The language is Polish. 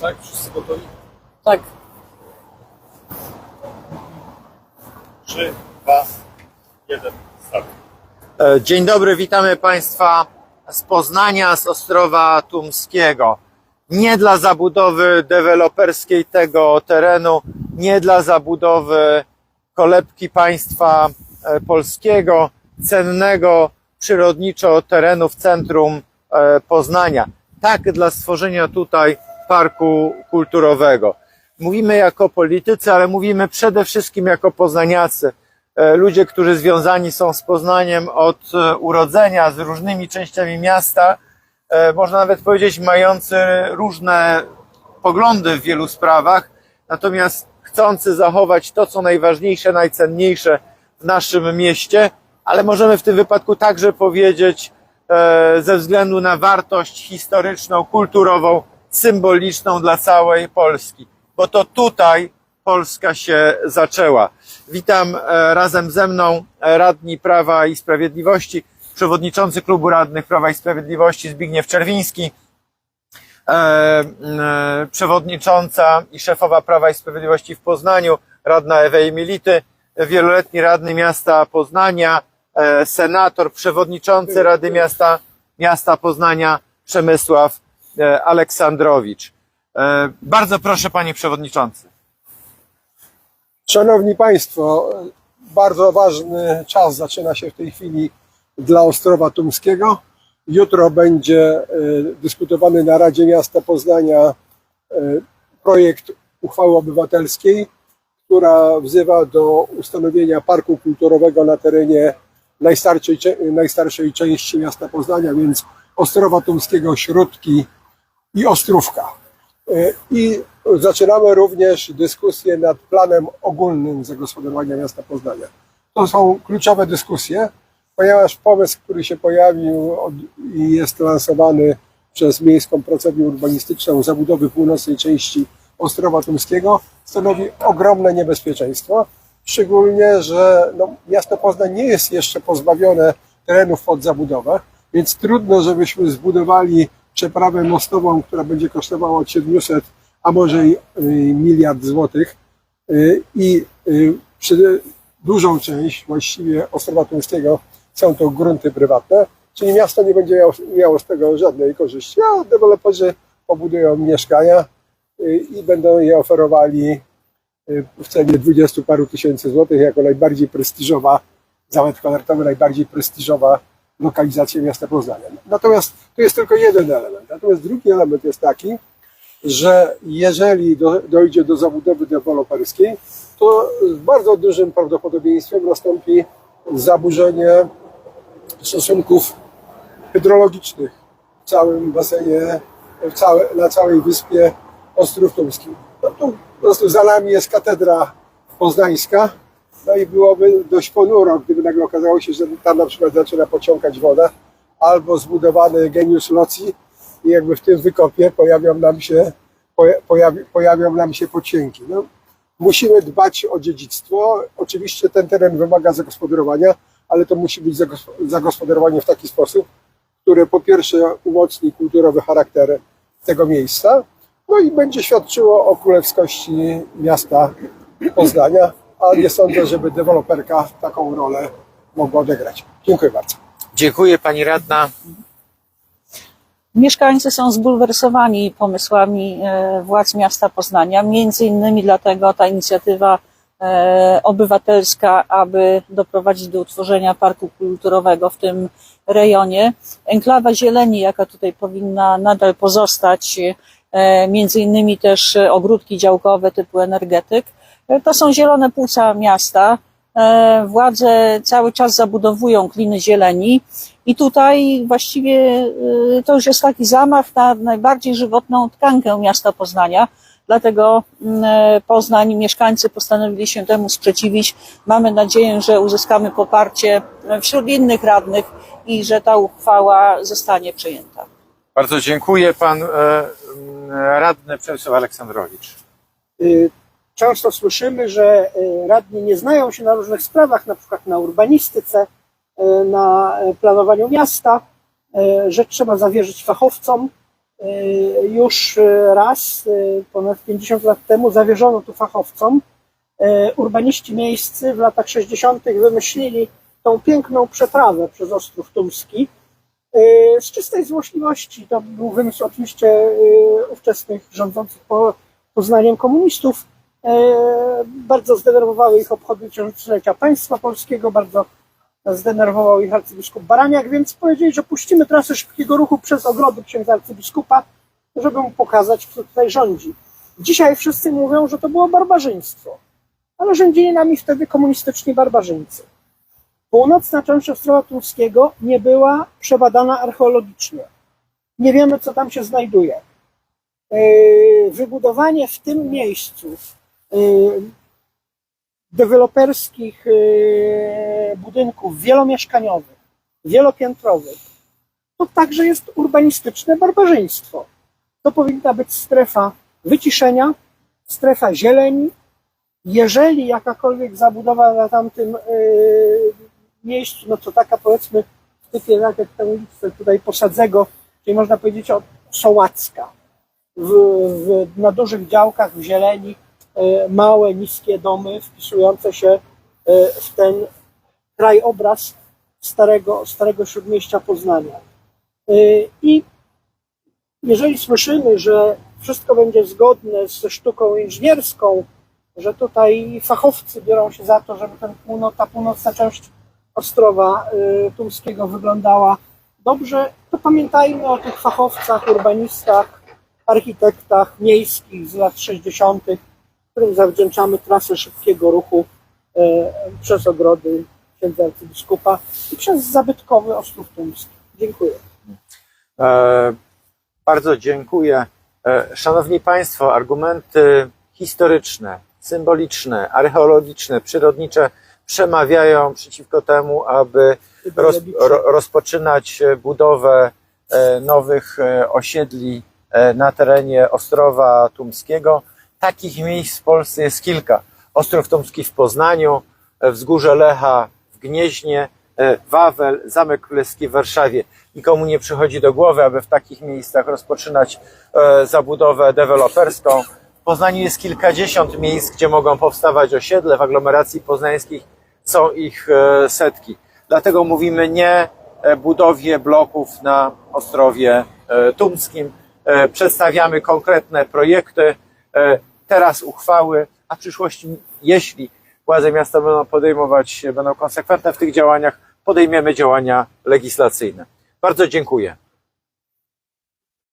Tak, wszyscy gotowi? Tak. Trzy, dwa, jeden, start. E, Dzień dobry, witamy Państwa z Poznania, z Ostrowa Tumskiego. Nie dla zabudowy deweloperskiej tego terenu, nie dla zabudowy kolebki państwa e, polskiego, cennego przyrodniczo terenu w centrum e, Poznania. Tak dla stworzenia tutaj parku kulturowego. Mówimy jako politycy, ale mówimy przede wszystkim jako poznaniacy e, ludzie, którzy związani są z Poznaniem od e, urodzenia, z różnymi częściami miasta, e, można nawet powiedzieć mający różne poglądy w wielu sprawach, natomiast chcący zachować to, co najważniejsze, najcenniejsze w naszym mieście, ale możemy w tym wypadku także powiedzieć, ze względu na wartość historyczną, kulturową, symboliczną dla całej Polski, bo to tutaj Polska się zaczęła. Witam e, razem ze mną e, radni Prawa i Sprawiedliwości, przewodniczący klubu radnych Prawa i Sprawiedliwości Zbigniew Czerwiński, e, przewodnicząca i szefowa Prawa i Sprawiedliwości w Poznaniu, radna Ewej Mility, wieloletni radny miasta Poznania, senator, przewodniczący Rady Miasta, miasta Poznania Przemysław Aleksandrowicz. E, Bardzo proszę panie przewodniczący. Szanowni Państwo, bardzo ważny czas zaczyna się w tej chwili dla Ostrowa Tumskiego. Jutro będzie y, dyskutowany na Radzie Miasta Poznania projekt uchwały obywatelskiej, która wzywa do ustanowienia parku kulturowego na terenie najstarszej, najstarszej części miasta Poznania, więc Ostrowa Tumskiego, Śródki i Ostrówka. Y, I zaczynamy również dyskusję nad planem ogólnym zagospodarowania miasta Poznania. To są kluczowe dyskusje, ponieważ pomysł, który się pojawił i jest lansowany przez Miejską Pracownię Urbanistyczną zabudowy północnej części Ostrowa Tumskiego stanowi ogromne niebezpieczeństwo, szczególnie, że no, miasto Poznań nie jest jeszcze pozbawione terenów pod zabudowę, więc trudno, żebyśmy zbudowali przeprawę mostową, która będzie kosztowała od 700, a może i miliard złotych. Y, i y, dużą część właściwie Ostrowa Tumskiego są to grunty prywatne, czyli miasto nie będzie miało, miało z tego żadnej korzyści, a deweloperzy pobudują mieszkania y, i będą je oferowali w cenie 20 paru tysięcy złotych jako najbardziej prestiżowa, zamek kwadratowy, najbardziej prestiżowa lokalizacja miasta Poznania. Natomiast to jest tylko jeden element. Natomiast drugi element jest taki, że jeżeli do, dojdzie do zabudowy deweloperskiej, to z bardzo dużym prawdopodobieństwem nastąpi zaburzenie stosunków hydrologicznych w całym basenie, w całe, na całej wyspie Ostrów Tumskim. No tu po prostu za nami jest katedra poznańska, no i byłoby dość ponuro, gdyby nagle okazało się, że tam na przykład zaczyna pociągać woda, albo zbudowany geniusz loci i jakby w tym wykopie pojawią nam się, poja- pojawi, pojawią nam się pocięgi. No, musimy dbać o dziedzictwo. Oczywiście ten teren wymaga zagospodarowania, ale to musi być zagos- zagospodarowanie w taki sposób, które po pierwsze umocni kulturowy charakter tego miejsca, no i będzie świadczyło o królewskości miasta Poznania, a nie sądzę, żeby deweloperka taką rolę mogła odegrać. Dziękuję bardzo. Dziękuję pani radna. Mieszkańcy są zbulwersowani pomysłami e, władz miasta Poznania. Między innymi dlatego ta inicjatywa e, obywatelska, aby doprowadzić do utworzenia parku kulturowego w tym rejonie. Enklawa zieleni, jaka tutaj powinna nadal pozostać, e, między innymi też ogródki działkowe typu energetyk. E, To są zielone płuca miasta. E, Władze cały czas zabudowują kliny zieleni i tutaj właściwie y, to już jest taki zamach na najbardziej żywotną tkankę miasta Poznania. Dlatego mm, e, Poznań, mieszkańcy postanowili się temu sprzeciwić. Mamy nadzieję, że uzyskamy poparcie e, wśród innych radnych i że ta uchwała zostanie przyjęta. Bardzo dziękuję pan e, radny Przemysław Aleksandrowicz. Często słyszymy, że y, radni nie znają się na różnych sprawach, na przykład na urbanistyce, y, na y, planowaniu miasta, że trzeba zawierzyć fachowcom. już raz, ponad 50 lat temu, zawierzono tu fachowcom. Urbaniści miejscy w latach 60. wymyślili tą piękną przeprawę przez Ostrów Tumski. Z czystej złośliwości, to był wymysł oczywiście ówczesnych rządzących po Poznaniem komunistów. E, Bardzo zdenerwowały ich obchody tysiąclecia państwa polskiego, bardzo zdenerwował ich arcybiskup Baraniak, więc powiedzieli, że puścimy trasę szybkiego ruchu przez ogrody księdza arcybiskupa, żeby mu pokazać, kto tutaj rządzi. Dzisiaj wszyscy mówią, że to było barbarzyństwo, ale rządzili nami wtedy komunistyczni barbarzyńcy. Północna część Ostrowa Tułskiego nie była przebadana archeologicznie. Nie wiemy, co tam się znajduje. Yy, Wybudowanie w tym miejscu deweloperskich yy, budynków wielomieszkaniowych, wielopiętrowych, to także jest urbanistyczne barbarzyństwo. To powinna być strefa wyciszenia, strefa zieleni. Jeżeli jakakolwiek zabudowa na tamtym yy, miejscu, no to taka powiedzmy w typie tak jak tę ulicę tutaj Posadzego, czyli można powiedzieć o Sołacka, w, w, na dużych działkach w zieleni małe, niskie domy wpisujące się e, w ten krajobraz starego, starego śródmieścia Poznania. E, I jeżeli słyszymy, że wszystko będzie zgodne ze sztuką inżynierską, że tutaj fachowcy biorą się za to, żeby ten północ, ta północna część Ostrowa e, Tumskiego wyglądała dobrze, to pamiętajmy o tych fachowcach, urbanistach, architektach miejskich z lat 60., którym zawdzięczamy trasę szybkiego ruchu e, przez ogrody księdza arcybiskupa i przez zabytkowy Ostrów Tumski. Dziękuję. E, bardzo dziękuję. E, szanowni Państwo, argumenty historyczne, symboliczne, archeologiczne, przyrodnicze przemawiają przeciwko temu, aby roz, ro, rozpoczynać budowę e, nowych e, osiedli na terenie Ostrowa Tumskiego. Takich miejsc w Polsce jest kilka. Ostrów Tumski w Poznaniu, e, Wzgórze Lecha w Gnieźnie, e, Wawel, Zamek Królewski w Warszawie. Nikomu nie przychodzi do głowy, aby w takich miejscach rozpoczynać e, zabudowę deweloperską. W Poznaniu jest kilkadziesiąt miejsc, gdzie mogą powstawać osiedle. W aglomeracji poznańskich są ich setki. Dlatego mówimy nie budowie bloków na Ostrowie Tumskim. Przedstawiamy konkretne projekty, teraz uchwały, a w przyszłości, jeśli władze miasta będą podejmować, będą konsekwentne w tych działaniach, podejmiemy działania legislacyjne. Bardzo dziękuję.